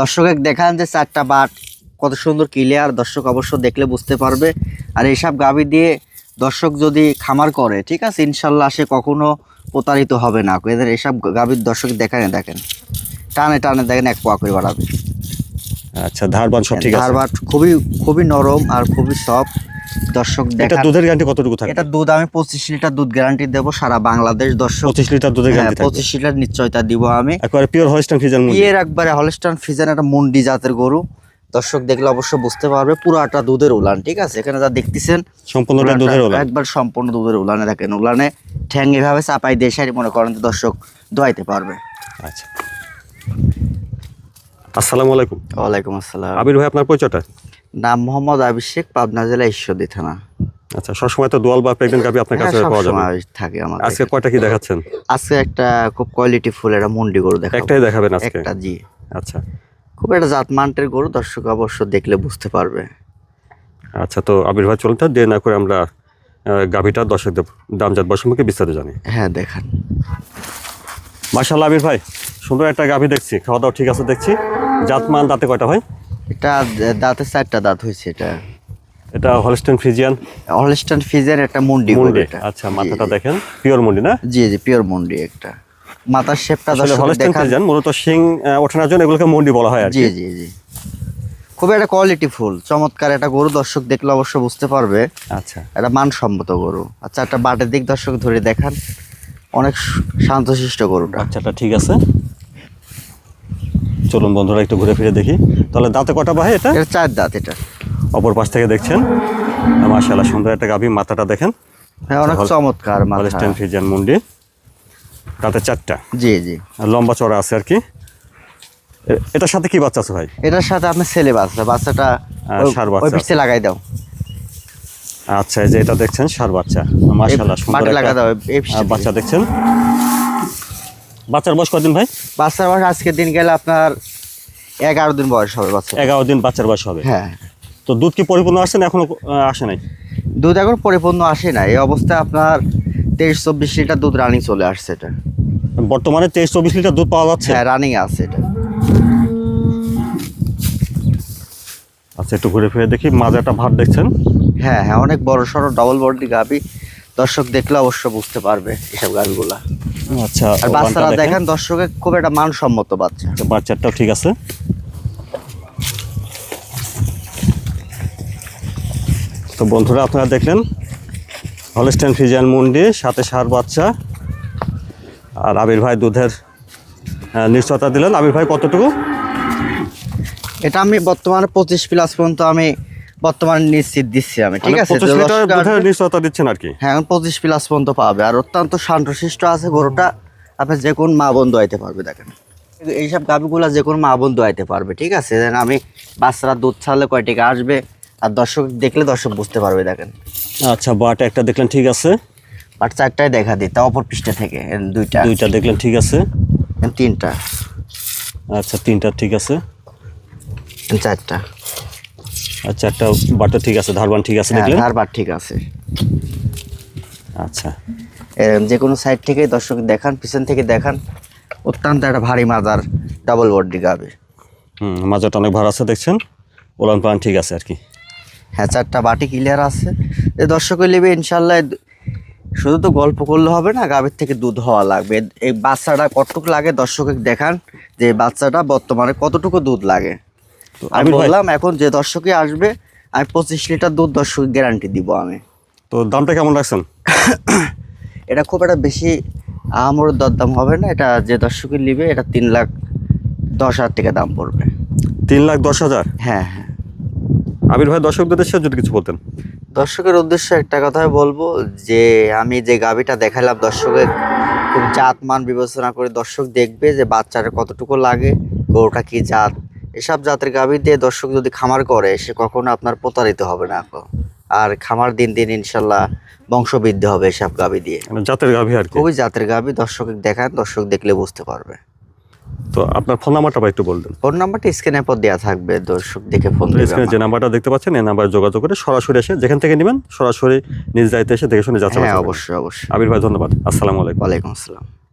দর্শক দেখান যে চারটা বাট কত সুন্দর ক্লিয়ার দর্শক অবশ্য দেখলে বুঝতে পারবে। আর এইসব গাভি দিয়ে দর্শক যদি খামার করে ঠিক আছে ইনশাল্লাহ সে কখনো প্রতারিত হবে না। এদের এইসব গাভীর দর্শক দেখানে দেখেন। টানে টানে দেখেন এক পোয়া করে বাড়াবে। আচ্ছা ধারবান সব ঠিক আছে? ধারবাট খুবই খুবই নরম আর খুবই সফট দর্শক এটা দুধের গ্যারান্টি কতটুকু থাকে এটা দুধ আমি পঁচিশ লিটার দুধ গ্যারান্টি দেবো সারা বাংলাদেশ দর্শক। পঁচিশ লিটার দুধের গ্যারান্টি পঁচিশ লিটার নিশ্চয়তা দিব আমি। একবারে পিওর একবারে হলস্টান ফিজান একটা মুন্ডি জাতের গরু। দর্শক দেখলে অবশ্য বুঝতে পারবে পুরাটা দুধের উলান ঠিক আছে? এখানে যা দেখতেছেন সম্পূর্ণটা দুধের ওলা একবার সম্পূর্ণ দুধের উলানে দেখেন উলানে ঠ্যাং এভাবে চাপাই দিয়ে সারি মনে করেন দর্শক দোয়াইতে পারবে। আচ্ছা। আসসালামু আলাইকুম। ওয়ালাইকুম আসসালাম। আবির ভাই আপনার পরিচয়টা? নাম মোহাম্মদ আবিষেক পাবনা জেলা ঈশ্বরদী থানা। আচ্ছা সবসময় তো দোয়াল বা প্রেগনেন্ট গাভি আপনার কাছে হ্যাঁ, পাওয়া যাবে। থাকে আমার আজকে কয়টা কি দেখাচ্ছেন? আজকে একটা খুব কোয়ালিটি ফুল মুন্ডি গরু দেখা একটাই দেখাবেন আজকে? একটা জি। আচ্ছা। খুব একটা জাত মানটের গরু দর্শক অবশ্য দেখলে বুঝতে পারবে। আচ্ছা তো আবির ভাই চলুন দেরি না করে আমরা গাভিটা দর্শকদের দামজাত বসমুখে বিস্তারিত জানি। হ্যাঁ দেখান। মার্শাল্লাহ আবির ভাই সুন্দর একটা গাভি দেখছি। খাওয়া দাওয়া ঠিক আছে দেখছি। জাতমান দাঁতে কয়টা ভাই? এটা দাঁতে চারটা দাঁত হয়েছে এটা। এটা হলস্টেন ফ্রিজিয়ান হলস্টান ফিজের একটা মুন্ডি মুন্ডি আচ্ছা মাথাটা দেখেন পিওর মুন্ডি না? জি জি পিওর মুন্ডি একটা। মাথার শেপটা আসলে হলস্টেন ফ্রিজিয়ান মূলত শিং ওঠানোর জন্য এগুলোকে মুন্ডি বলা হয় আর জি জি জি। খুব একটা কোয়ালিটি ফুল চমৎকার একটা গরু দর্শক দেখলে অবশ্য বুঝতে পারবে। আচ্ছা। একটা মানসম্মত গরু। আচ্ছা একটা বাটের দিক দর্শক ধরে দেখান অনেক শান্তশিষ্ট গরুটা। বাচ্চাটা ঠিক আছে। চলুন বন্ধুরা একটু ঘুরে ফিরে দেখি। তাহলে দাঁতে কটা ভাই এটা? চার দাঁত এটা। অপর পাশ থেকে দেখছেন। মাশাআল্লাহ সুন্দর একটা গাভি মাথাটা দেখেন। হ্যাঁ অনেক চমৎকার ফ্রিজিয়ান মুন্ডি। তাতে চারটা। জি জি। লম্বা চড়া আছে আর কি। এটার সাথে কি বাচ্চা আছে ভাই? এটার সাথে আপনার ছেলে বাচ্চা বাচ্চাটা ওই- ষাঁড় বাচ্চা লাগাই দাও। আচ্ছা এই যে এটা দেখছেন সার বাচ্চা। মাশাআল্লাহ সুন্দর লাগা দাও বাচ্চা দেখছেন। বাচ্চার বয়স কদিন ভাই? বাচ্চার বয়স আজকের দিন গেলে আপনার এগারো দিন বয়স হবে বাচ্চা এগারো দিন বাচ্চার বয়স হবে। হ্যাঁ। তো দুধ কি পরিপূর্ণ আসছে না এখনও আসে নাই? দুধ এখন পরিপূর্ণ আসে না। এই অবস্থায় আপনার তেইশ চব্বিশ লিটার দুধ রানিং চলে আসছে এটা। বর্তমানে তেইশ চব্বিশ লিটার দুধ পাওয়া যাচ্ছে? হ্যাঁ রানিং আছে এটা। আচ্ছা একটু ঘুরে ফিরে দেখি মাঝে একটা ভাত দেখছেন? হ্যাঁ হ্যাঁ অনেক বড় সড়ো ডবল বডি গাবি দর্শক দেখলে অবশ্য বুঝতে পারবে এসব গাবিগুলা আচ্ছা আর বাচ্চারা দেখেন। দর্শকের খুব একটা মানসম্মত বাচ্চা। আচ্ছা, বাচ্চাটাও ঠিক আছে। তো বন্ধুরা আপনারা দেখলেন হলস্টেন ফিজিয়ান মুন্ডি সাথে সার বাচ্চা। আর আবির ভাই দুধের নিশ্চয়তা দিলেন। আবির ভাই কতটুকু? এটা আমি বর্তমানে পঁচিশ প্লাস পর্যন্ত আমি বর্তমানে নিশ্চিত দিচ্ছি আমি ঠিক মানে আছে? নিশ্চয়তা দিচ্ছেন আর কি? হ্যাঁ এখন পঁচিশ প্লাস পর্যন্ত পাবে আর অত্যন্ত শান্তশিষ্ট আছে গরুটা আপনি যে কোন মা বন্ধু আইতে পারবে দেখেন। এইসব গাভিগুলা যে কোনো মা বন্ধু আইতে পারবে ঠিক আছে? দেন আমি বাচ্চারা দুধ ছাড়লে কয় টাকা আসবে আর দর্শক দেখলে দর্শক বুঝতে পারবে দেখেন। আচ্ছা বাট একটা দেখলেন ঠিক আছে? আর চারটায় দেখা দিই তা অপর পৃষ্ঠে থেকে দুইটা। দুইটা দেখলেন ঠিক আছে? তিনটা। আচ্ছা তিনটা ঠিক আছে। চারটা। আচ্ছা একটা বাটটা ঠিক আছে ধারবান ঠিক আছে হ্যাঁ দেখলেন? ধারবার ঠিক আছে। আচ্ছা। যে কোনো সাইড থেকে দর্শক দেখান পিছন থেকে দেখান অত্যন্ত একটা ভারী মাজার ডাবল বডি গাবে। হুম মাজাটা অনেক ভালো আছে দেখছেন? ওলান পান ঠিক আছে আর কি। হ্যাঁ চারটা বাটি ক্লিয়ার আছে। যে দর্শকের নেবে ইনশাল্লাহ শুধু তো গল্প করলে হবে না গাভীর থেকে দুধ হওয়া লাগবে। এই বাচ্চাটা কতটুকু লাগে দর্শকের দেখান যে বাচ্চাটা বর্তমানে কতটুকু দুধ লাগে। আমি বললাম এখন যে দর্শকই আসবে আমি পঁচিশ লিটার দুধ দর্শক গ্যারান্টি দিব আমি। তো দামটা কেমন রাখছেন? এটা খুব একটা বেশি আমার দরদাম হবে না। এটা যে দর্শকের নিবে এটা তিন লাখ দশ হাজার টাকা দাম পড়বে। তিন লাখ দশ হাজার? হ্যাঁ হ্যাঁ। আবির ভাই দর্শকদের উদ্দেশ্যে যদি কিছু বলতেন। দর্শকের উদ্দেশ্যে একটা কথাই বলব যে আমি যে গাভিটা দেখালাম দর্শকের খুব জাত মান বিবেচনা করে দর্শক দেখবে যে বাচ্চাটা কতটুকু লাগে গরুটা কি জাত এসব জাতের গাভি দিয়ে দর্শক যদি খামার করে সে কখনো আপনার প্রতারিত হবে না আর খামার দিন দিন ইনশাল্লাহ বংশবৃদ্ধি হবে এসব গাভি দিয়ে। মানে জাতের গাভী আর খুবই জাতের গাভি দর্শক দেখান দর্শক দেখলে বুঝতে পারবে। তো আপনার ফোন নাম্বারটা একটু বলবেন। ফোন নাম্বারটা স্ক্রিনের পর দেওয়া থাকবে দর্শক দেখে ফোন স্ক্রিনে যে নাম্বারটা দেখতে পাচ্ছেন এই নাম্বারে যোগাযোগ করে সরাসরি এসে যেখান থেকে নেবেন সরাসরি নিজ দায়িত্বে এসে দেখে শুনে যাচ্ছে হ্যাঁ অবশ্যই অবশ্যই। আবির ভাই ধন্যবাদ। আসসালামু আলাইকুম। ওয়ালাইকুম আসসালাম।